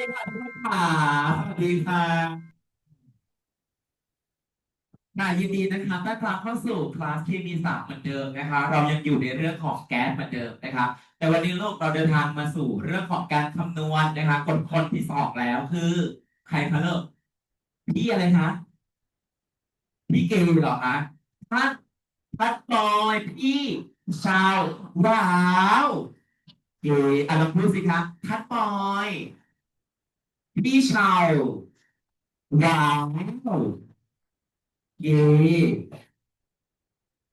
ดีค่ะทุกคนค่ะสวัสดีค่ะค่ะยินดีนะคะต้อนรับเข้าสู่คลาสเคมีสามเหมือนเดิมนะคะ เรายังอยู่ในเรื่องของแก๊สเหมือนเดิมนะคะ แต่วันนี้ลูกเราเดินทางมาสู่เรื่องของการคำนวณนะคะคนคนที่สองแล้วคือใครคะลูกพี่อะไรคะพี่เกลเหรอคะท่านพัดบอยพี่ชาวว้าวเกอะลองพูดสิคะทัดบอย พี่ชาวว้าวเย่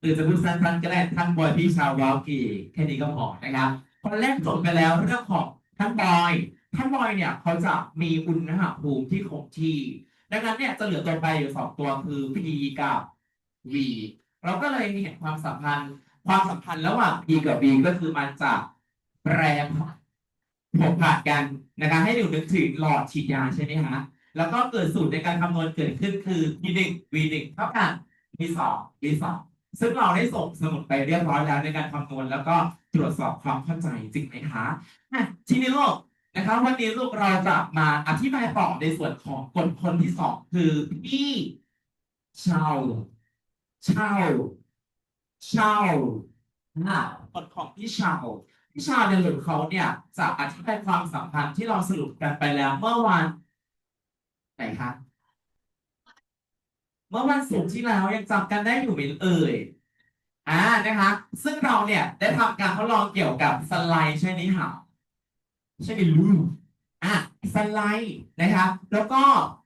หรือจะพูดสั้นๆก็ได้ท่านบอยพี่ชาวว้าวเก๋แค่นี้ก็พอนะครับคนแรกจบไปแล้วเรื่องของท่านบอยท่านบอยเนี่ยเขาจะมีอุณหภูมิที่คงที่ ดังนั้นเนี่ยจะเหลือตัวไปอยู่สองตัวคือ P กับ V เราก็เลยเห็นความสัมพันธ์ ความสัมพันธ์ระหว่าง P กับ V ก็คือมันจะแปรผัน ผกผันกันนะคะให้หนูนึกถึงหลอดฉีดยาใช่ไหมคะแล้วก็เกิดสูตรในการคำนวณเกิดขึ้นคือ P หนึ่ง V หนึ่งเท่ากัน V สอง V สองซึ่งเราได้ส่งสมุดไปเรียบร้อยแล้วในการคำนวณแล้วก็ตรวจสอบความเข้าใจจริงไหมคะทีนี้ลูกนะครับ วันนี้ลูกเราจะมาอธิบายต่อในส่วนของคนคนที่สองคือพี่เชาเชาเชาอ่าคนของพี่เชา พี่เชาในหลุมเขาเนี่ยจะอธิบายความสัมพันธ์ที่เราสรุปกันไปแล้ว เมื่อวันไหนคะเมื่อวันศุกร์ที่แล้วยังจำกันได้อยู่ไหมเอ่ยอ่านะคะ ซึ่งเราเนี่ยได้ทำการทดลองเกี่ยวกับสไลด์ใช่ไหมคะใช่ไหมลูอะสไลด์นะครับ แล้วก็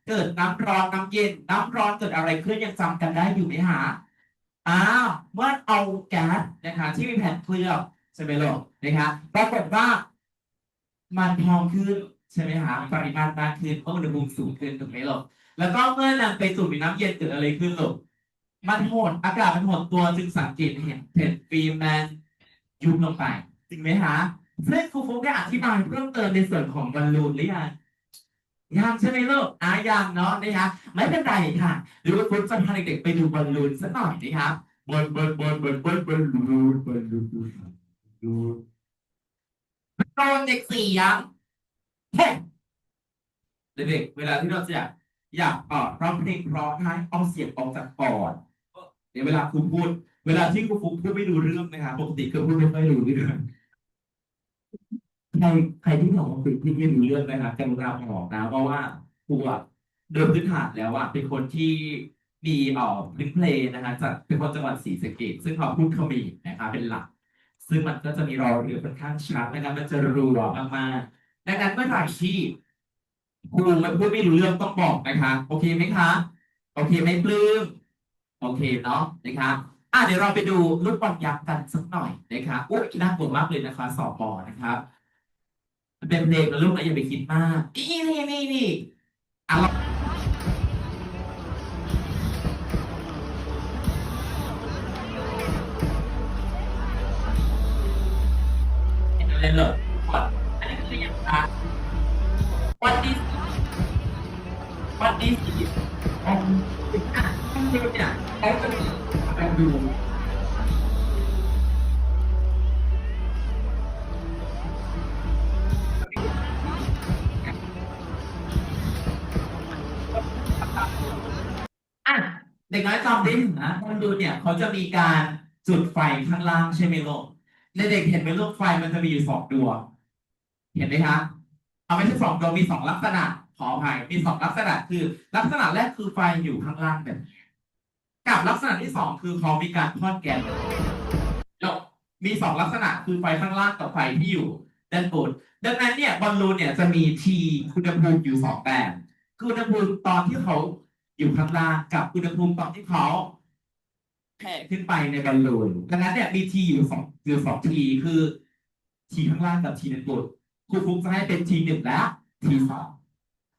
เกิดน้ำร้อนน้ำเย็น น้ำร้อนเกิดอะไรขึ้นยังจำกันได้อยู่ไหมฮะอ้าวเมื่อเอาแก๊สนะคะที่มีแผ่นเคลือบ ช่ไหมลูกนะครับปรากฏว่า มันพองขึ้นใช่ไหมฮะปริมาณมากขึ้นเพราะอุณหภูมิสูงขึ้นถูกไหมลูกแล้วก็เมื่อนำไปสู่น้ำเย็นเกิดอะไรขึ้นลูกมันหดอากาศมันหดตัวจึงสังเกตเห็นเพนฟิล์มแมนยุบลงไปจริงไหมฮะซึ่งครูฟุกได้อธิบายเพิ่มเติมในส่วนของบอลลูนหรือยังยังใช่ไหมลูกอายังเนาะนะคะไม่เป็นไรค่ะหรือว่าคุณจะพาเด็กๆไปดูบอลลูนสักหน่อยนะครับบอลบอลบอลบอลบอลบอลลูนบอลลูน บอลลูนอนเด็กสี่ยังเฮ้เด็กเวลาที่เราจะอยากอยากเอ่อร้องเพลงเพราะให้เอาเสียงออกจากปอดเดี๋ยวเวลาครูพูด เวลาที่ครูฟุกพูดไม่รู้เรื่องนะครับปกติคือพูดไม่ค่อยรู้เรื่องใครใครที่บอกว่าคุยที่ไม่รู้เรื่องนะครับกรุณาบอกนะเพราะว่าครูอะโดยพื้นฐานแล้วอะเป็นคนที่มีเอ่อพื้นเพลนะฮะจากเป็นคนจังหวัดศรีสะเกษซึ่งเขาพูดเขมรนะคะเป็นหลัก ซึ่งมันก็จะมีรอเรือค่อนข้างชัดนะครับมันจะรัวมากๆดังนั้นเมื่อไหร่ที่ครูมันพูดไม่รู้เรื่องต้องบอกนะคะ โอเคไหมคะโอเคไหมปลื้มโอเคเนาะนะครับอะเดี๋ยวเราไปดูลูกบอลยักษ์กันสักหน่อยนะครับอุ๊ยน่ากลัวมากเลยนะคะสอบปอนะครับ เป็นเพลงนะลูกนะอย่าไปคิดมาก นี่นี่นี่นี่อะ นเลยก่อนอันนี้คืออย่างไรวันนี้วันนี้สิอะอะต้องดูเนี่ยเขาจะมีไปดูอะเด็กน้อยจำได้ถึงนะคนดูเนี่ยเขาจะมีการจุดไฟข้างล่างใช่ไหมลูก ในเด็กเห็นไหมลูกไฟมันจะมีอยู่สองดวงเห็นไหมคะเอาไม่ใช่สองดวงมีสองลักษณะขออภัยมีสองลักษณะคือ ลักษณะแรกคือไฟอยู่ข้างล่างแบบนี้กับลักษณะที่สองคือเขามีการทอดแก๊สแล้วมีสองลักษณะคือไฟข้างล่างกับไฟที่อยู่ด้านบนดังนั้นเนี่ยบอลลูนเนี่ยจะมีทีคุณภูมิอยู่สองแบบคืออุณหภูมิตอนที่เขาอยู่ข้างล่างกับอุณหภูมิตอนที่เขา แผ่ขึ้นไปในบอลลูนดังนั้นเนี่ยมีทีอยู่สองอยู่สองทีคือทีข้างล่างกับทีด้านบนครูฟุกจะให้เป็นทีหนึ่งและทีสอง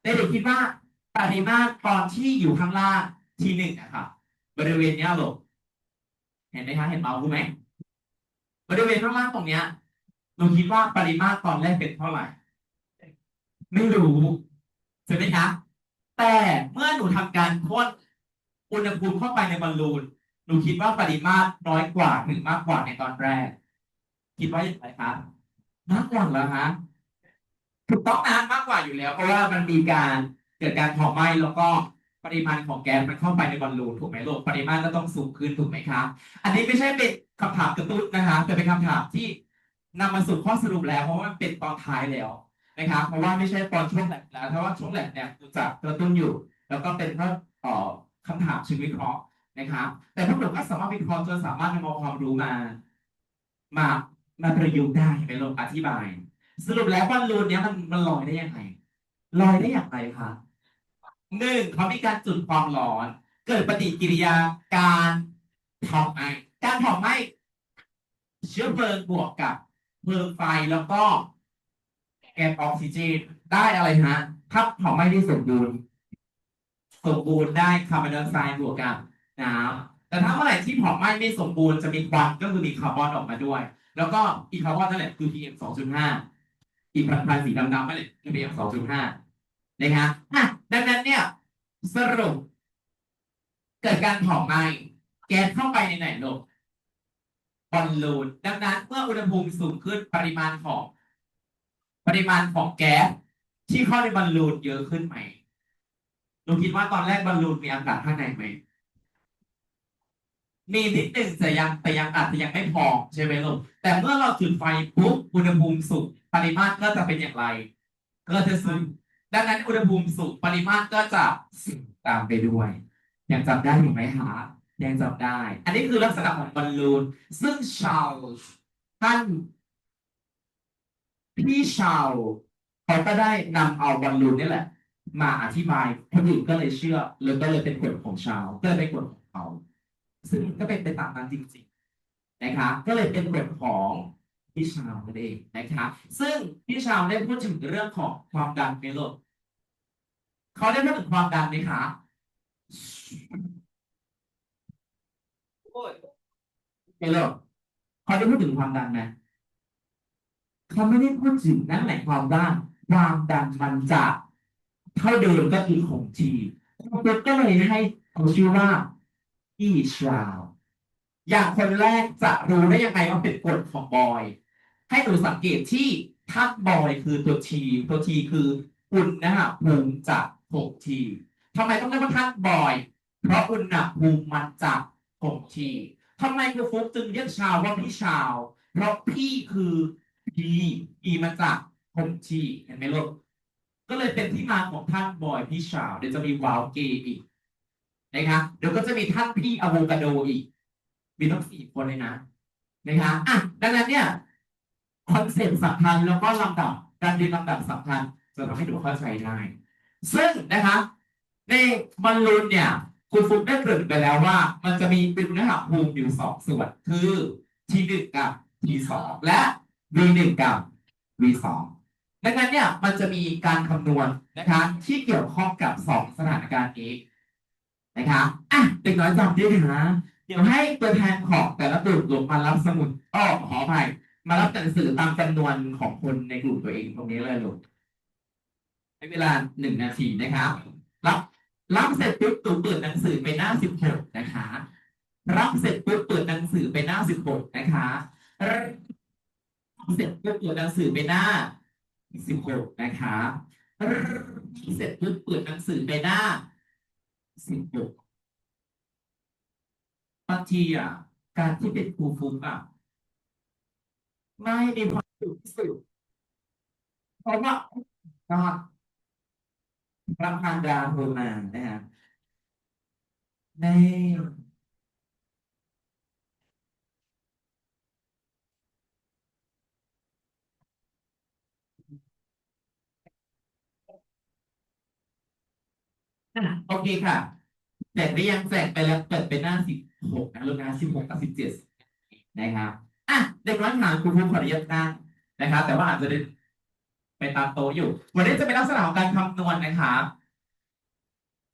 เด็กๆคิดว่าปริมาตรตอนที่อยู่ข้างล่างทีหนึ่งนะครับบริเวณเนี้ยหรอเห็นไหมคะเห็นเมาส์กูไหมบริเวณข้างล่างตรงเนี้ยหนูคิดว่าปริมาตรตอนแรกเป็นเท่าไหร่ ไม่รู้ใช่ไหมคะแต่เมื่อหนูทำการพ่นอุณหภูมิเข้าไปในบอลลูน นูคิดว่าปริมาตรน้อยกว่าหรือมากกว่าในตอนแรก คิดว่าอย่างไรคะมากกว่าเหรอฮะถูกต้องนะมากกว่าอยู่แล้ว เพราะว่ามันมีการเกิดการเผาไหม้แล้วก็ปริมาณของแก๊สมันเข้าไปในบอลลูนถูกไหมลูกปริมาณก็ต้องสูงขึ้นถูกไหมครับอันนี้ไม่ใช่เป็นคำถามกระตุ้นนะคะแต่เป็นคำถามที่นำมาสู่ข้อสรุปแล้ว เพราะว่ามันเป็นตอนท้ายแล้วนะครับเพราะว่าไม่ใช่ตอนช่วงแลบแล้วถ้าะว่าช่วงแลบเนี่ยจะกระตุ้นอยู่ แล้วก็เป็นแค่เอ่อคำถามเชิงวิเคราะห์ นะครับ แต่พวกหนูก็สามารถวิเคราะห์จนสามารถนำเอาความรู้มา มามาประยุกต์ได้ไปลงอธิบาย สรุปแล้วบอลลูนเนี้ยมันมันลอยได้ยังไงลอยได้อย่างไรคะหนึ่งเขามีการจุดความร้อน เกิดปฏิกิริยาการเผาไหม้การเผาไหม้เชื้อเพลิงบวกกับเพลิงไฟแล้วก็แก๊สออกซิเจนได้อะไรฮะถ้าเผาไหม้ที่สมบูรณ์สมบูรณ์ได้คาร์บอนไดออกไซด์บวกกับ น้ำแต่ถ้าเมื่อไหร่ที่เผาไหม้ไม่สมบูรณ์จะมีควันก็คือมีคาร์บอนออกมาด้วย แล้วก็อีคาร์บอนนั่นแหละคือ PM 2.5 อีกพันสีดำๆนั่นแหละคือ PM 2.5 นะครับอะดังนั้นเนี่ยสรุป เกิดการเผาไหม้แก๊สเข้าไปในไหนลงบอลลูนดังนั้นเมื่ออุณหภูมิสูงขึ้นปริมาณของ ปริมาณของแก๊สที่เข้าในบอลลูนเยอะขึ้นไหมลุงคิดว่าตอนแรกบอลลูนมีอากาศข้างในไหม มีนิดหนึ่งแต่ยังแต่ยังอาจจะยังไม่พอใช่ไหมลูกแต่เมื่อเราจุดไฟปุ๊บอุณหภูมิสูงปริมาตรก็จะเป็นอย่างไร ก็จะสูงดังนั้นอุณหภูมิสูงปริมาตรก็จะสูงตามไปด้วย ยังจำได้อยู่ไหมฮะยังจำได้ อันนี้คือลักษณะของบอลลูน ซึ่งชาวท่านพี่ชาวเขาก็ได้นำเอาบอลลูนนี่แหละ มาอธิบายคนอื่นก็เลยเชื่อเลยก็เลยเป็นกฎของชาวก็เลยเป็นกฎของเขา ซึ่งก็เป็นไปตามนั้นจริงๆนะคะก็เลยเป็นกฎของพี่ชาวนั่นเองนะคะซึ่งพี่ชาวได้พูดถึงเรื่องของความดันไหมลูกเขาได้พูดถึงความดันไหมคะโอ้ยไม่หรอกเขาได้พูดถึงความดันไหมเขาไม่ได้พูดถึงนั่นหมายความว่าความดันมันจะเท่าเดิมก็คือของจีคุณปุ๊กก็เลยให้เขาชื่อว่า พี่ชาวอย่างคนแรกจะรู้ได้ยังไงว่าเป็นกฎของบอย ให้หนูสังเกตที่ท่านบอยคือตัวทีตัวทีคืออุณหภูมิจากหกทีทำไมต้องเรียกว่าท่านบอย เพราะอุณหภูมิมันจากหกทีทำไมครูฟุกจึงเรียกชาวว่าพี่ชาว เพราะพี่คือพีอีมาจากหกทีเห็นไหมลูกก็เลยเป็นที่มาของท่านบอยพี่ชาวเดี๋ยวจะมีวาวเกย์อีก นะครับเดี๋ยวก็จะมีท่านพี่อะโวคาโดอีก มีต้งสี่คนเลยนะนะครับอะดังนั้นเนี่ยคอนเซ็ปต์สำคัญแล้วก็ลำดับการเรียนลำดับสำคัญจะทำให้ดูเข้าใจได้ซึ่งนะคะในบอลลูนเนี่ยคุณฟุกได้เกริ่นไปแล้วว่า มันจะมีเป็นอุณหภูมิอยู่สองส่วนคือ T หนึ่งกับ T สองและ V หนึ่งกับ V สองดังนั้นเนี่ยมันจะมีการคำนวณนะคะที่เกี่ยวข้องกับสองสถานการณ์นี้ นะครับอะเด็กน้อยจำได้นะเดี๋ยวให้ตัวแทนของแต่ละกลุ่มลงมารับสมุดอ้อขออภัยมารับหนังสือตามจำนวนของคนในกลุ่มตัวเองตรงนี้เลยลูกให้เวลาหนึ่งนาทีนะครับ รับรับเสร็จปุ๊บตู่เปิดหนังสือไปหน้าสิบหกนะคะ รับเสร็จปุ๊บเปิดหนังสือไปหน้าสิบหกนะคะเสร็จปุ๊บเปิดหนังสือไปหน้าสิบหกนะคะเสร็จปุ๊บเปิดหนังสือไปหน้า สิบหกบางทีอะ การที่เป็นครูฟุ้งอะไม่มีความสุขที่สุดเพราะว่าก็พระพันดาโทรมานะฮะใน โอเคค่ะแจกได้ยังแจกไปแล้วเปิดไปหน้าสิบหกนะลูกนะสิบหกกับสิบเจ็ดนะครับอะเด็กน้อยถามครูภูมิขออนุญาตนั่งนะครับ แต่ว่าอาจจะไปตามโตอยู่ วันนี้จะเป็นลักษณะของการคำนวณนะครับ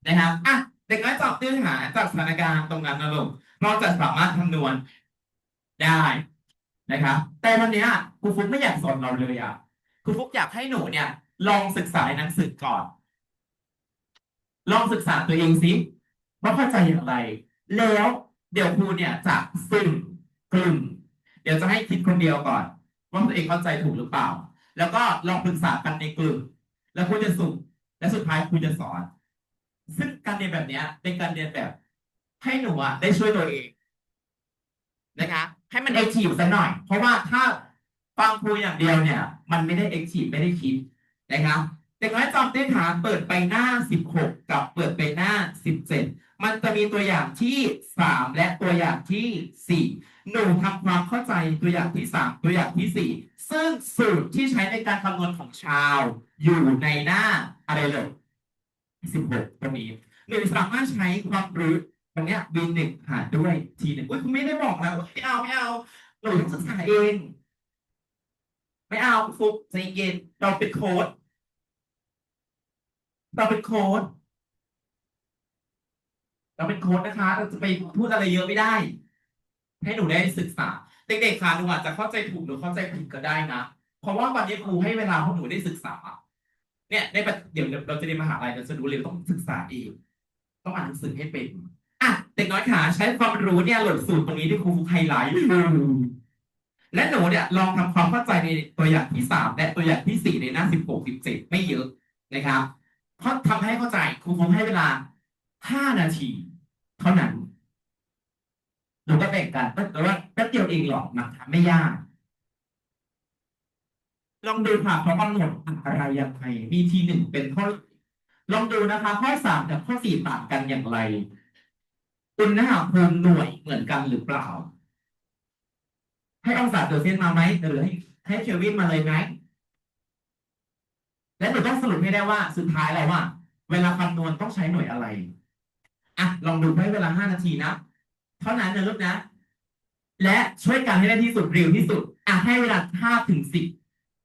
นะครับอะเด็กน้อยตอบเนื้อหาจากสถานการณ์ตรงนั้นนะลูกเราจะสามารถคำนวณได้นะครับ แต่วันนี้ครูฟุกไม่อยากสอนเราเลยอะครูฟุกอยากให้หนูเนี่ย ลองศึกษาหนังสือก่อน ลองศึกษาตัวเองสิว่าเข้าใจอย่างไร แล้วเดี๋ยวครูเนี่ยจะสุ่มกลุ่ม เดี๋ยวจะให้คิดคนเดียวก่อน ว่าตัวเองเข้าใจถูกหรือเปล่า แล้วก็ลองปรึกษากันในกลุ่ม แล้วคุณจะสุ่มและสุดท้ายคุณจะสอน ซึ่งการเรียนแบบเนี้ยเป็นการเรียนแบบ ให้หนูอะได้ช่วยตัวเองนะคะให้มันเอ็กทีฟสักหน่อย เพราะว่าถ้าฟังครูอย่างเดียวเนี่ย มันไม่ได้เอ็กทีฟไม่ได้คิดนะครับ เด็กน้อยจอมเต้นฐานเปิดไปหน้า 16 กับเปิดไปหน้า 17 มันจะมีตัวอย่างที่ 3 และตัวอย่างที่ 4 หนูทำความเข้าใจตัวอย่างที่ 3 ตัวอย่างที่ 4 ซึ่งสูตรที่ใช้ในการคำนวณของชาว อยู่ในหน้าอะไรเลย16 ตรงนี้หนูสามารถใช้ความรู้ตรงเนี้ย B หนึ่งหารด้วย T หนึ่งอุ้ยคุณไม่ได้บอกนะว่าไม่เอาไม่เอาหนูต้องศึกษาเอง ไม่เอาฟุกใจเย็นเราเป็นโค้ด เราเป็นโค้ดเราเป็นโค้ดนะคะ เราจะไปพูดอะไรเยอะไม่ได้ ให้หนูได้ศึกษา เด็กๆค่ะหนูอาจจะเข้าใจถูกหรือเข้าใจผิดก็ได้นะ เพราะว่าวันนี้ครูให้เวลาพวกหนูได้ศึกษา เนี่ยในปเดี๋ยวเราจะเรียนมหาลัยเราจะรู้เรียนต้องศึกษาเองต้องอ่านหนังสือให้เป็นอะเด็กน้อยขาใช้ความรู้เนี่ยโหลดสูตรตรงนี้ที่ครูไฮไลท์และหนูเนี่ยลองทำความเข้าใจในตัวอย่างที่สามและตัวอย่างที่สี่ในหน้าสิบหกสิบเจ็ดไม่เยอะนะครับ เพราะทำให้เข้าใจครูคงให้เวลาห้านาที เท่านั้นหนูก็แบ่งกันแต่ว่าแป๊บเดียวเองหรอกนะคะไม่ยาก ลองดูค่ะเขากำหนดอะไรยังไงมีทีหนึ่งเป็นข้อลองดูนะคะ ข้อสามกับข้อสี่ต่างกันอย่างไรอุณหภูมิหน่วยเหมือนกันหรือเปล่า ให้องศาเซลเซียสมาไหมหรือให้ให้เคลวินมาเลยไหม และหนูต้องสรุปให้ได้ว่าสุดท้ายแล้วว่า เวลาคำนวณต้องใช้หน่วยอะไรอะลองดูให้เวลาห้านาทีนะเท่านั้นนะลูกนะ และช่วยกันให้ได้ที่สุดเร็วที่สุดอะให้เวลาห้าถึงสิบ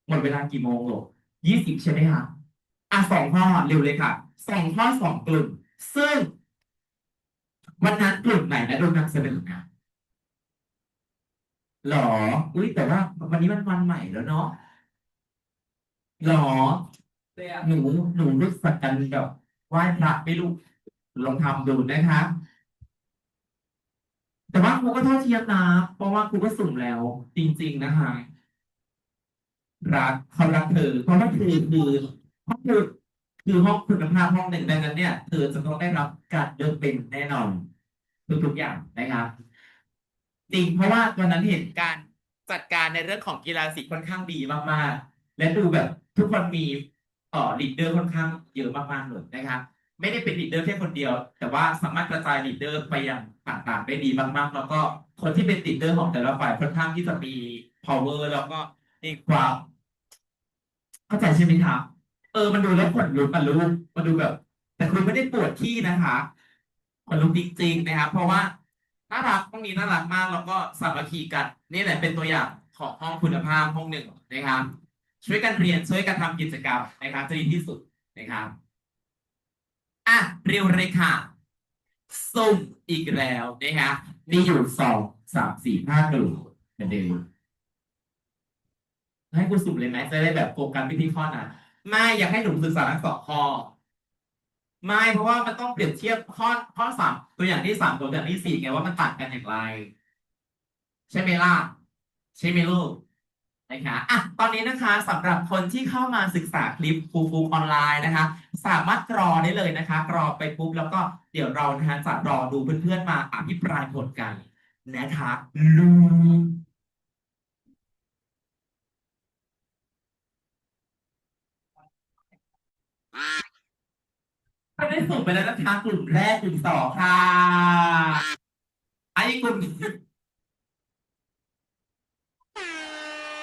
หมดเวลากี่โมงหรอยี่สิบใช่ไหมคะอะสองข้อเร็วเลยค่ะสองข้อสองกลุ่ม ซึ่ง วันนั้นกลุ่มไหนนะโดนนำเสนอนะหรอ อุ้ยแต่ว่าวันนี้มันวันใหม่แล้วเนาะหรอ หนูหนูรู้สึกกันแบบไหว้พระไม่รู้ลองทำดูนะคะ แต่ว่าครูก็เท่าเทียมนะเพราะว่าครูก็สุ่มแล้ว จริง ๆ นะคะรักเขารักเธอเพราะว่าเธอคือห้องเธอคือห้องคุณภาพห้องหนึ่งดังนั้นเนี่ยเธอจะต้องได้รับการเลือกเป็นแน่นอนทุกๆอย่างนะครับจริงเพราะว่าวันนั้นเห็นการจัดการในเรื่องของกีฬาสีค่อนข้างดีมากๆ และดูแบบทุกคนมี เอ่อลีดเดอร์ค่อนข้างเยอะมากๆเลยนะครับไม่ได้เป็นลีดเดอร์แค่คนเดียว แต่ว่าสามารถกระจายลีดเดอร์ไปยังต่างๆได้ดีมากๆ แล้วก็คนที่เป็นลีดเดอร์ของแต่ละฝ่ายค่อนข้างที่จะมี power แล้วก็มีความเข้าใจใช่ไหมครับเออมันดูแล้วขนลุกมันรู้มันดูแบบ แต่คุณไม่ได้ปวดที่นะคะขนลุกจริงๆนะครับเพราะว่าน่ารักห้องนี้น่ารักมาก แล้วก็สามัคคีกันนี่แหละเป็นตัวอย่างของห้องคุณภาพห้องหนึ่งนะครับ ช่วยกันเรียนช่วยกันทำกิจกรรมนะครับจะดีที่สุดนะครับอะเรียวเลยค่ะสุ่มอีกแล้วนะครับมีอยู่สองสามสี่ห้ากลุ่มเหมือนเดิมให้กูสุ่มเลยไหมจะได้แบบโฟกัสไปที่ข้อนั้นไม่อยากให้หนูศึกษาทั้งสองข้อไม่เพราะว่ามันต้องเปรียบเทียบข้อข้อสามตัวอย่างที่สามตัวอย่างที่สี่ไงว่ามันต่างกันอย่างไร ใช่ไหมล่ะใช่ไหมลูก นะคะอะตอนนี้นะคะสำหรับคนที่เข้ามาศึกษาคลิปฟูฟูออนไลน์นะคะ สามารถรอได้เลยนะคะรอไปปุ๊บแล้วก็เดี๋ยวเรานะคะจะรอดูเพื่อนๆมาอภิปรายผลกันนะคะลูกก็ได้ส่งไปแล้วนะคะกลุ่มแรกกลุ่มสองค่ะไอ้กลุ่ม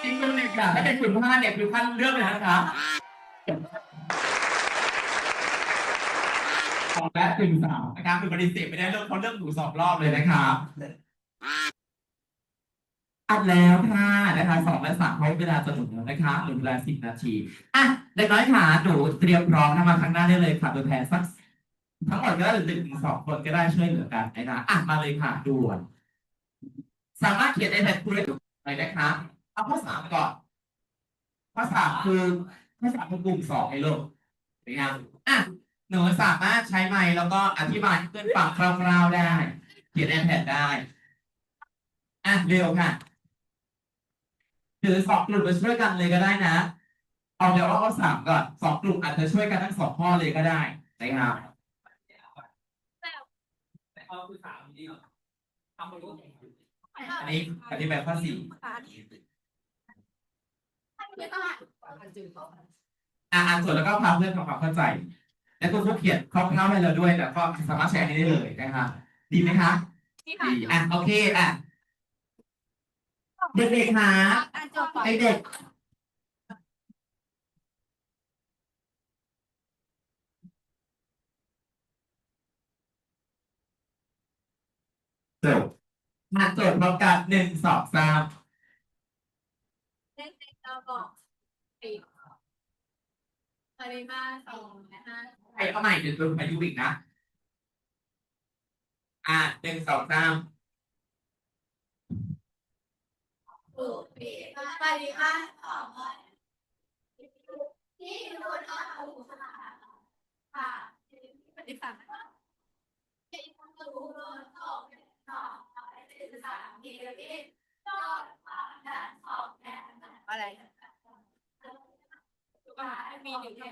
อีกกลุ่มหนึ่งค่ะถ้าเป็นกลุ่มห้าเนี่ยคือท่านเลือกเลยนะคะสองและกลุ่มสามนะครับคือปฏิเสธไม่ได้เลือกเพราะเลือกหนูสองรอบเลยนะครับอัดแล้วค่ะนะคะสองและสามใช้เวลาจะหนุนแล้วนะคะหรือเวลาสิบนาทีอะเด็กน้อยค่ะหนูเตรียมพร้อมนะมาข้างหน้าได้เลยค่ะตัวแทนสักทั้งหมดก็ได้หรือหนึ่งถึงสองคนก็ได้ช่วยเหลือกันนะคะอะมาเลยค่ะด่วนสามารถเขียนในแผ่นคุยเลยนะคะ เอาข้อสามก่อนข้อสามคือข้อสามคือกลุ่มสองไอ้ลูกนะครับอะหนูสามารถใช้ไมค์แล้วก็อธิบายให้เพื่อนฟังคร่าวๆได้ เขียนในแผ่นได้อะเร็วค่ะถือสองกลุ่มไปช่วยกันเลยก็ได้นะ เอาเดี๋ยวว่าข้อสามก่อนสองกลุ่มอาจจะช่วยกันทั้งสองข้อเลยก็ได้นะครับแต่เอาคือสามจริงเหรอทำไปรู้อันนี้อธิบายข้อสี่ อ่าอ่านส่วนแล้วก็พาเพื่อนทำความเข้าใจ แล้วคุณครูเขียนคร่าวๆให้เราด้วย แล้วก็สามารถแชร์ให้ได้เลยนะครับดีไหมคะดีอะโอเคอะเด็กๆหาเด็กๆจบมาจดพร้อมกันหนึ่งสองสาม ปริมาณสองนะคะใครเอาใหม่เดี๋ยวตัวอายุอีกนะ อะหนึ่งสองสามปลูกปีปริมาณสองที่รู้ว่าถูกค่ะค่ะปฏิบัติที่รู้ว่าสองสองสามกิโลเมตรยอดผ่านด่านส องแดนอะไรมีหนึ่งแค่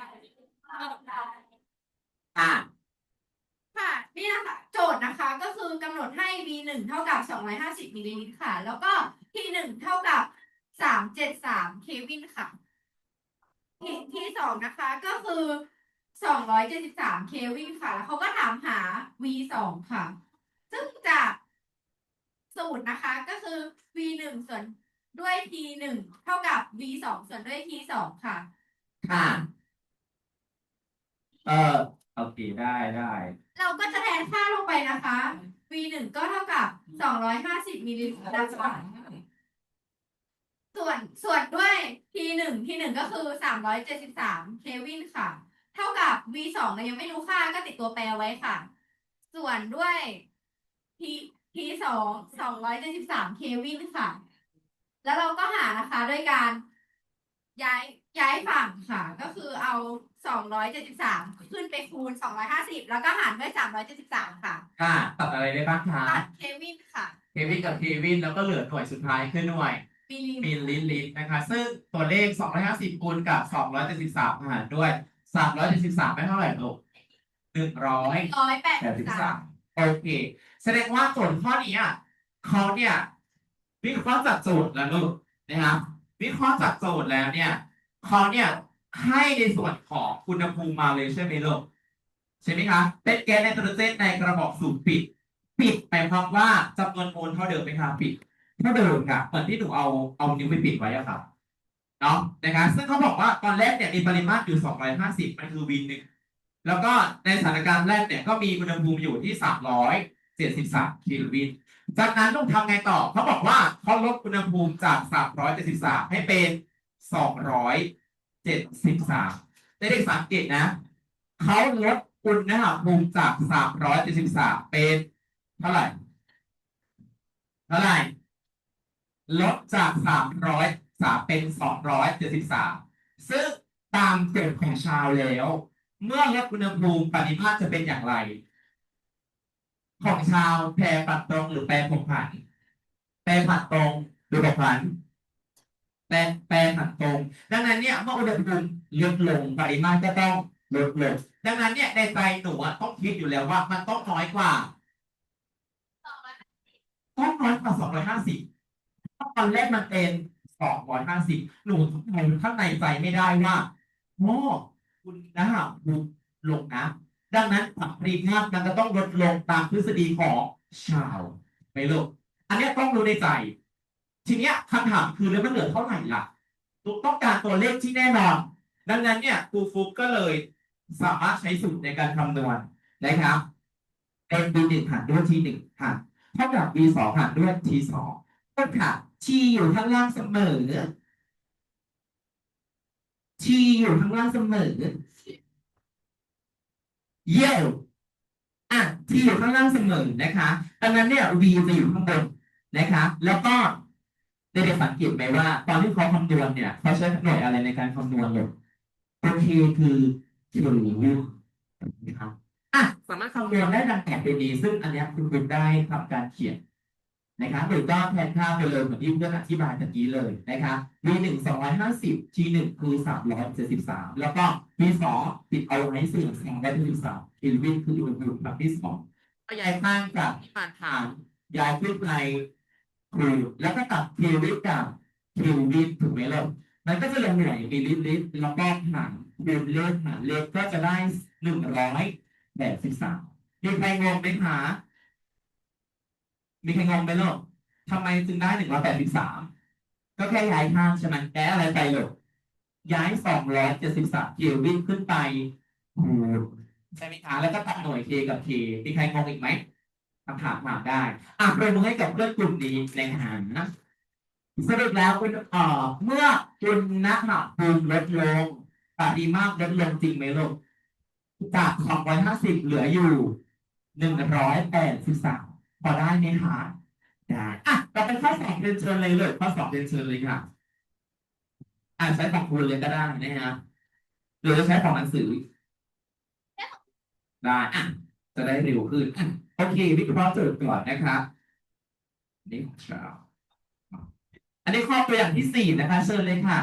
อะ ค่ะ นี่นะคะ โจทย์นะคะก็คือกำหนดให้ v หนึ่งเท่ากับ250มิลลิลิตรค่ะ แล้วก็ t หนึ่งเท่ากับ373เควินค่ะ t ที่สองนะคะก็คือ273เควินค่ะ แล้วเขาก็ถามหา v สองค่ะ ซึ่งจาก สูตรนะคะก็คือ v หนึ่งส่วนด้วย t หนึ่งเท่ากับ v สองส่วนด้วย t สองค่ะ ค่ะ เออโอเคได้ได้เราก็จะแทนค่าลงไปนะคะ v หนึ่งก็เท่ากับ250มิลลิลิตรนะคะส่วนส่วนด้วย t หนึ่ง t หนึ่งก็คือ373เควินค่ะ เท่ากับ v สองเรายังไม่รู้ค่าก็ติดตัวแปรไว้ค่ะ ส่วนด้วย t t สอง273เควินค่ะ แล้วเราก็หานะคะด้วยการย้ายย้ายฝั่งค่ะ ก็คือเอา273ขึ้นไปคูณ250แล้วก็หารด้วย373ค่ะค่ะ ตัดอะไรได้บ้างคะตัดเควินค่ะ เควินกับเควินแล้วก็เหลือหน่วยสุดท้ายคือหน่วยมิลลิมิลลิลิตรนะคะ ซึ่งตัวเลข 250คูณกับ 273หารด้วย 373ไม่เท่าไหร่ลูก100ร้อยแปดแปดสิสิบบสาสามมโอเค แสดงว่าส่วนข้อนี้อะเขาเนี่ยวิเคราะห์จากโจทย์แล้วลูกนะครับวิเคราะห์จากโจทย์แล้วเนี่ยเขาเนี่ยให้ในส่วนของอุณหภูมิมาเลยใช่ไหมลูกใช่ไหมคะเป็นแก๊สไนโตรเจนในกระบอกสูบปิด ปิดหมายความว่าจำนวนโมลเท่าเดิมไหมคะปิดเท่าเดิมค่ะเหมือนที่หนูเอาเอานิ้วไปปิดไว้อะครับเนาะนะคะซึ่งเขาบอกว่าตอนแรกเนี่ยมีปริมาตรอยู่ 250 มันคือวินหนึ่งแล้วก็ในสถานการณ์แรกเนี่ยก็มีอุณหภูมิอยู่ที่373 เจ็ดสิบสามคลวิน จากนั้นต้องทำไงต่อ เขาบอกว่าเขาลดอุณหภูมิจาก373ให้เป็น273ได้เด็กสังเกตนะ เขาลดอุณหภูมิจาก373เจ็ดสิบสามเป็นเท่าไหร่ เท่าไหร่ ลดจาก303เป็น273ซึ่งตามเกณฑ์ของชาวแล้ว เมื่อลดอุณหภูมิปริมาตรจะเป็นอย่างไร ของชาวแปรผัดตรงหรือแปรผกผัน แปรผัดตรงหรือผกผัน แปรแปรผัดตรง ดังนั้นเนี่ยเมื่ออุณหภูมิลดลงปริมาตรก็ต้องลดลงดังนั้นเนี่ยในใจหนูต้องคิดอยู่แล้วว่า มันต้องน้อยกว่าต้องน้อยกว่าสองร้อยห้าสิบตอนแรกมันเป็นสองร้อยห้าสิบหนูข้างในใจไม่ได้ว่าโอ้คุณนะฮะคุณลงนะ ดังนั้นปริมาตรมันจะต้องลดลงตามทฤษฎีของชาวไปลูกอันนี้ต้องรู้ในใจ ทีเนี้ยคำถามคือแล้วมันเหลือเท่าไหร่ล่ะลูกต้องการตัวเลขที่แน่นอน ดังนั้นเนี่ยครูฟุกก็เลยสามารถใช้สูตรในการคำนวณนะครับ n b หนึ่งหารด้วย t หนึ่งหารเท่ากับ b สองหารด้วย t สองก็ค่ะ t อยู่ข้างล่างเสมอ t อยู่ข้างล่างเสมอ เย่อะ t อยู่ข้างล่างเสมอนะคะดังนั้นเนี่ย v จะอยู่ข้างบนนะคะ แล้วก็ได้ได้สังเกตไหมว่า ตอนที่เขาคำนวณเนี่ยเขาใช้หน่วยอะไรในการคำนวณเลยโอเคคือกิโลวิวนะครับอะสามารถคำนวณได้ดังแต่ตัวนี้ ซึ่งอันนี้คุณคุณได้ทำการเขียน นะคะหรือก็แทนค่าไปเลยเหมือนที่เพื่อนอธิบายตะกี้เลยนะคะ v หนึ่งสองร้อยห้าสิบ t หนึ่งคือสามร้อยเจ็ดสิบสามแล้วก็ v สองติดเอาไว้สี่สองร้อยเจ็ดสิบสามอินวินคืออุณหภูมิแบบที่สองก็ย้ายข้างจากที่มาทางย้ายขึ้นไปคือแล้วก็ตัดเควินกับเควินถูกไหมล่ะมันก็จะลงหน่วยมิลลิลิตรแล้วก็หารคูณเลขหารเลขก็จะได้หนึ่งร้อยแปดสิบสามมีใครงงไหมคะ มีใครงงไหมลูกทำไมจึงได้หนึ่งร้อยแปดสิบสามก็แค่ย้ายข้างใช่ไหมแก้อะไรไปลูกย้ายสองร้อยเจ็ดสิบสามเควินขึ้นไปใช่ไหมคะแล้วก็ตัดหน่วย k กับ k มีใครงงอีกไหมคำถามถามได้อะประมือให้กับเพื่อนกลุ่มนี้ในหารนะสรุปแล้วคุณเอ่อเมื่อคุณนักหนักภูมลดลงปริมาตรลดลงจริงไหมลูกจากสองร้อยห้าสิบเหลืออยู่หนึ่งร้อยแปดสิบสาม พอได้ไหมคะได้อะเราไปข้อสอบเรียนเชิญเลยเลยข้อสอบเรียนเชิญเลยค่ะอ่าใช้ของคุณเลยก็ได้นะฮะหรือจะใช้ของหนังสือ ได้อะจะได้เร็วขึ้นโอเค วิเคราะห์โจทย์ก่อนนะครับนี่ของเราอันนี้ข้อตัวอย่างที่สี่นะคะ เชิญเลยค่ะ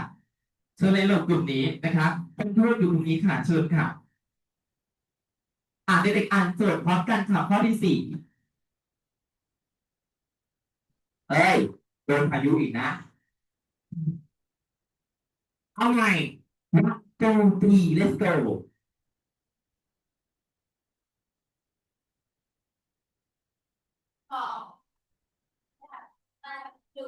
เชิญเลยหลบกลุ่มนี้นะครับเป็นทูตอยู่ตรงนี้ค่ะ เชิญค่ะ อ่านเด็กๆอ่านโจทย์พร้อมกันค่ะข้อที่สี่ เอ้ยโดนพายุอีกนะเอาไง one two three let's go ขอมาดู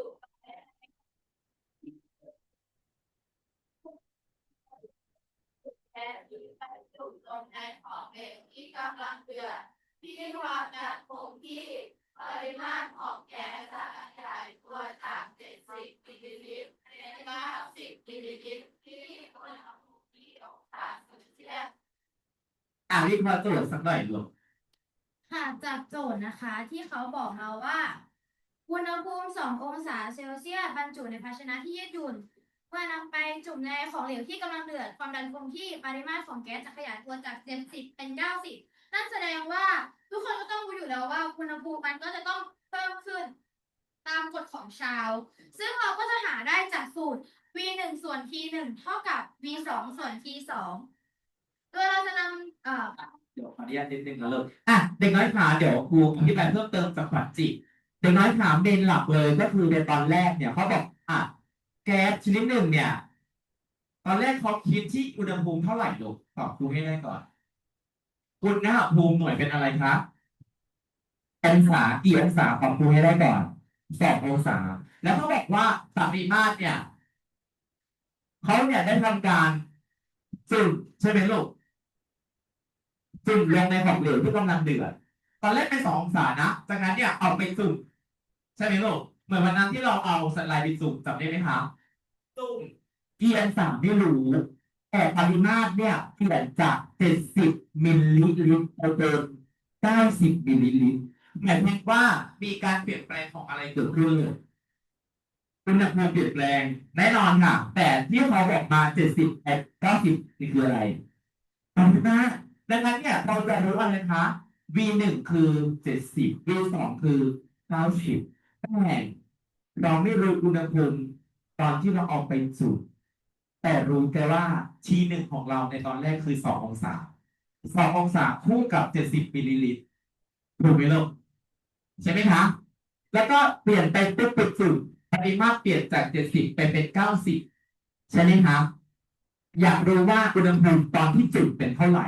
แค่ดูไปดูตรงในของเองที่กำลังเดือดที่ความหนักคงที่ปริมาตรของแก๊สสารใหญ่ตัวจากเจ็ดสิบมิลลิลิตรเป็นเก้าสิบมิลลิลิตรที่อุณหภูมิที่องศาเซลเซียส อ่าโจทย์สักหน่อยลูกค่ะจากโจทย์นะคะที่เขาบอกมาว่าอุณหภูมิ 2 องศาเซลเซียสบรรจุในภาชนะที่ยืดหยุ่นเมื่อนำไปจุ่มในของเหลวที่กำลังเดือดความดันคงที่ปริมาตรของแก๊สจะขยายตัวจาก70เป็น 90 นั่นแสดงว่าทุกคนก็ต้องรู้อยู่แล้วว่าอุณหภูมิมันก็จะต้องเพิ่มขึ้น ตามกฎของชาว ซึ่งเราก็จะหาได้จากสูตร v 1ส่วน t 1เท่ากับ v 2ส่วน t 2โดยเราจะนำเอ่อ เดี๋ยวขออนุญาตนิดนึงนะลูกอะเด็กน้อยขาเดี๋ยวครูอธิบายเพิ่มเติมจากขวัญจิเด็กน้อยขาเมนหลักเลยก็คือในตอนแรกเนี่ยเขาบอกอะแก๊สชนิดหนึ่งเนี่ย ตอนแรกเขาคิดที่อุณหภูมิเท่าไหร่ลูกตอบครูให้ได้ก่อนอุณหภูมิหน่วยเป็นอะไรครับองศากี่องศาตอบครูให้ได้ก่อนสององศา แล้วเขาบอกว่าปริมาตรเนี่ยเขาเนี่ยได้ทำการจุดใช่ไหมลูก จุ่มลงในของเหลวที่กำลังเดือด ตอนแรกเป็นสององศานะจากนั้นเนี่ยเอาไปจุ่มใช่ไหมลูกเหมือนวันนั้นที่เราเอาสไลด์ไปจุ่มจำได้ไหมครับจุ่มกี่องศาไม่รู้แต่ปริมาตรเนี่ยเปลี่ยนจากเจ็ดสิบมิลลิลิตรเป็นเก้าสิบมิลลิลิตรหมายความว่ามีการเปลี่ยนแปลงของอะไรเกิดขึ้นเลยอุณหภูมิเปลี่ยนแปลงแน่นอนค่ะแต่ที่เขาบอกมาเจ็ดสิบเก้าสิบนี่คืออะไรปริมาตร ดังนั้นเนี่ยเราจะรู้อะไรคะ v หนึ่งคือเจ็ดสิบ v สองคือเก้าสิบแต่เราไม่รู้อุณหภูมิตอนที่เราเอาไปจุดแต่รู้แค่ว่าทีหนึ่งของเราในตอนแรกคือสององศาสององศาคู่กับเจ็ดสิบมิลลิลิตรถูกไหมลูกใช่ไหมคะ แล้วก็เปลี่ยนไปปุ๊บไปจุดปริมาตรเปลี่ยนจากเจ็ดสิบไปเป็นเก้าสิบใช่ไหมคะอยากรู้ว่าอุณหภูมิตอนที่จุดเป็นเท่าไหร่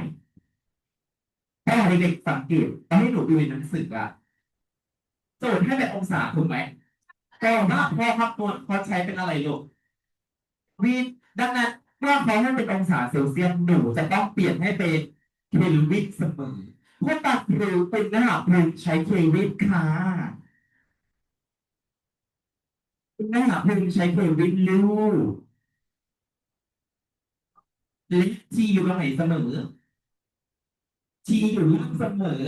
ถ้าเด็กสังเกตตอนที่หนูดูในหนังสืออะโจทย์ให้เป็นองศาถูกไหมแต่ว่าพอคำนวณเขาใช้เป็นอะไรลูกวีดังนั้นเมื่อเขาให้เป็นองศาเซลเซียสหนูจะต้องเปลี่ยนให้เป็นเคลวินเสมอเพื่อตัดหรือเป็นอุณหภูมิใช้เคลวินค่ะอุณหภูมิใช้เคลวินลูกและที่อยู่ตรงไหนเสมอ ทีอยู่ล่างเสมอ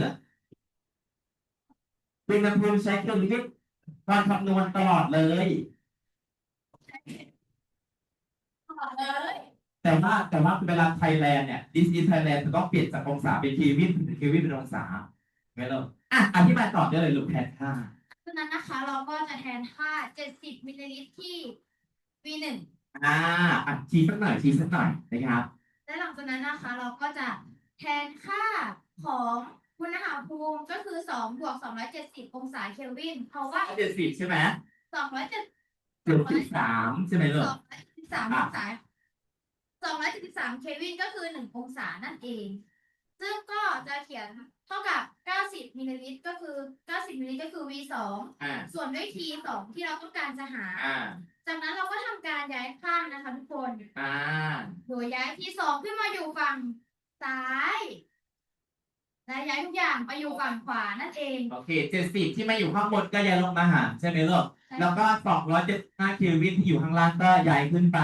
เป็นอุณหภูมิใช้เครื่องวิทย์ตอนคำนวณตลอดเลย ต่อเลยแต่ว่าแต่ว่าเวลาไทยแลนด์เนี่ย this is Thailand จะต้องเปลี่ยนจากองศาเป็นเควินเป็นเควินเป็นองศาไม่หรอกอะอธิบายต่อได้เลยลูกแพทค่ะฉะนั้นนั้นนะคะ เราก็จะแทนค่า 70 มิลลิลิตรที่ V1 อ่าอะชี้สักหน่อยชี้สักหน่อยนะครับ และหลังจากนั้นนะคะ เราก็จะ แทนค่าของอุณหภูมิก็คือ2บวก270 องศาเคลวิน เพราะว่าเจ็ดสิบใช่ไหม270 เจ็ดสิบสามใช่ไหมลูก 273องศา273เคลวินก็คือ 1 องศานั่นเอง ซึ่งก็จะเขียนเท่ากับ 90มิลลิลิตรก็คือ 90มิลลิลิตรก็คือ V2 อ่า ส่วนด้วย T2 ที่เราต้องการจะหา อ่า จากนั้นเราก็ทำการย้ายข้างนะคะทุกคน อ่า โดยย้าย T2 ขึ้นมาอยู่ฝั่ง ซ้ายและย้ายทุกอย่างไปอยู่ฝั่งขวานั่นเองโอเคเจ็ดสิบที่มาอยู่ข้างบนก็ย้ายลงมาหารใช่ไหมลูกใช่แล้วก็สองร้อยเจ็ดห้าเคลวินที่อยู่ข้างล่างก็ย้ายขึ้นไป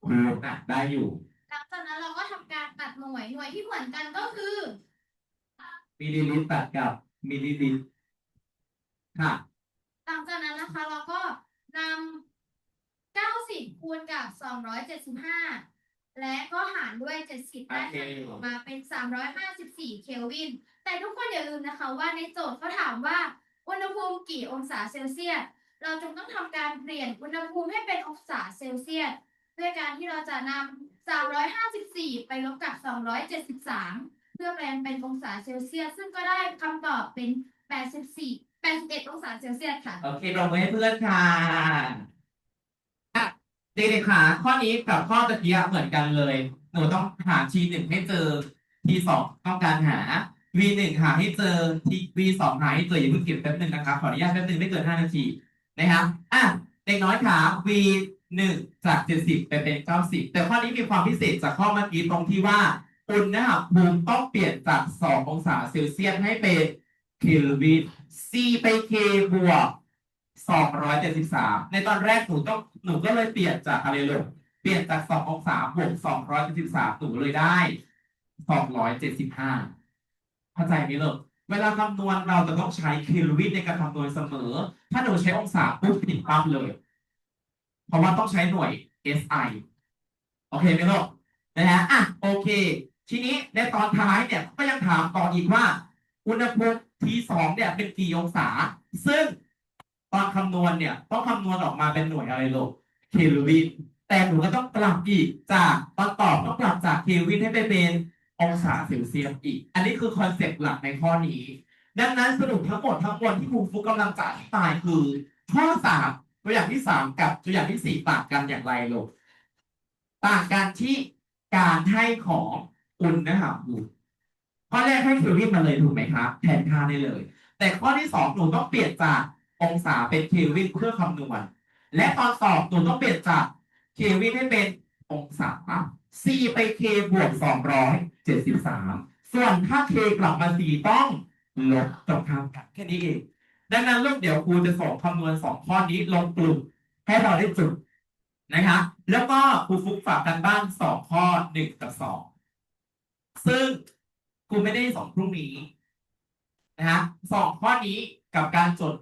คูณอะได้อยู่ หลังจากนั้นเราก็ทำการตัดหน่วยหน่วยที่เหมือนกันก็คือมิลลิลิตรตัดกับมิลลิลิตรค่ะ หลังจากนั้นนะคะ เราก็นำ90คูณกับ275 และก็หารด้วย 70 ได้โอเคออกมาเป็น 354 เคลวิน แต่ทุกคนอย่าลืมนะคะว่าในโจทย์เขาถามว่าอุณหภูมิกี่องศาเซลเซียส เราจึงต้องทำการเปลี่ยนอุณหภูมิให้เป็นองศาเซลเซียส ด้วยการที่เราจะนำ354 ไปลบกับ 273 เพื่อแปลงเป็นองศาเซลเซียส ซึ่งก็ได้คำตอบเป็น 84 81 องศาเซลเซียสค่ะ โอเคปรบมือให้เพื่อนค่ะอะ เด็กๆค่ะข้อนี้กับข้อตะกี้เหมือนกันเลย หนูต้องหา t หนึ่งให้เจอ t สองต้องการหา v หนึ่งหาให้เจอ t v สองหาให้เจออย่าเพิ่งเก็บแป๊บนึงนะครับขออนุญาตแป๊บนึงไม่เกินห้านาทีนะครับอะเด็กน้อยค่ะ v หนึ่งจากเจ็ดสิบไปเป็นเก้าสิบแต่ข้อนี้มีความพิเศษจากข้อเมื่อกี้ตรงที่ว่าอุณหภูมิต้องเปลี่ยนจากสององศาเซลเซียสให้เป็นเคลวิน c ไป k บวก สองร้อยเจ็ดสิบสามในตอนแรกหนูต้องหนูก็เลยเปลี่ยนจากอะไรเลยเปลี่ยนจากสององศาบวกสองร้อยเจ็ดสิบสามหนูเลยได้สองร้อยเจ็ดสิบห้าเข้าใจไหมลูกเวลาคำนวณเราจะต้องใช้เคลวินในการคำนวณเสมอ ถ้าหนูใช้องศาปุ๊บผิดปั๊บเลย เพราะว่าต้องใช้หน่วย SI โอเคไหมลูกนะฮะอะโอเค ทีนี้ในตอนท้ายเนี่ยก็ยังถามต่ออีกว่า อุณหภูมิ T2 เนี่ยเป็นกี่องศา ซึ่ง ตอนคำนวณเนี่ยต้องคำนวณออกมาเป็นหน่วยอะไรลูกเคลวิน แต่หนูก็ต้องปรับอีกจากตอนตอบต้องปรับจากเคลวินให้ไปเป็นองศาเซลเซียสอีก อันนี้คือคอนเซ็ปต์หลักในข้อนี้ ดังนั้นสรุปทั้งหมดทั้งมวลที่ครูฟุกกำลังจะอธิบายคือ ข้อสามตัวอย่างที่สามกับตัวอย่างที่สี่ต่างกันอย่างไรลูกต่างกันที่การให้ของอุณหภูมิข้อแรกให้เคลวินมาเลยถูกไหมครับแทนค่าได้เลย แต่ข้อที่สองหนูต้องเปลี่ยนจาก องศาเป็นเควินเพื่อคำนวณ และตอนสอบหนูต้องเปลี่ยนจากเควินให้เป็นองศา c ไป k บวกสองร้อยเจ็ดสิบสามส่วนถ้า k กลับมา 4 ต้องลบตรงข้ามกันแค่นี้เอง ดังนั้นลูกเดี๋ยวครูจะส่งคำนวณสองข้อนี้ลงกลุ่มให้เราได้จุดนะคะ แล้วก็ครูฟุกฝากกันบ้านสองข้อหนึ่งกับสองซึ่งครูไม่ได้สอนพรุ่งนี้นะฮะสองข้อนี้กับการจด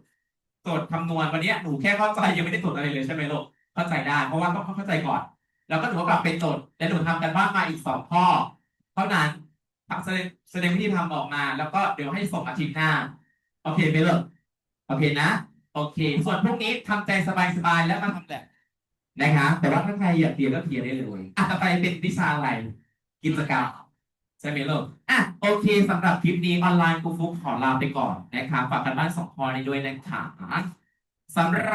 จดคำนวณวันนี้หนูแค่เข้าใจยังไม่ได้จดอะไรเลยใช่ไหมลูกเข้าใจได้ เพราะว่าต้องเข้าใจก่อน แล้วก็หนูกลับไปจดแล้วหนูทำกันบ้านมาอีกสองข้อเท่านั้นทำแสดงแสดงวิธีทำออกมา แล้วก็เดี๋ยวให้ส่งอาทิตย์หน้าโอเคไหมลูกโอเคนะ โอเค ส่วนพวกนี้ทำใจสบายๆแล้วมาทำแบบนะคะแต่ว่าถ้าใครอยากเรียนก็เรียนได้เลยอะต่อไปเป็นวิชาอะไรกิจกรรม ใช่ไหมลูกอะโอเคสำหรับคลิปนี้ออนไลน์กูฟุกขอลาไปก่อนนะครับฝากกันบ้านสองพอนี้ด้วยนะคะสำหรับ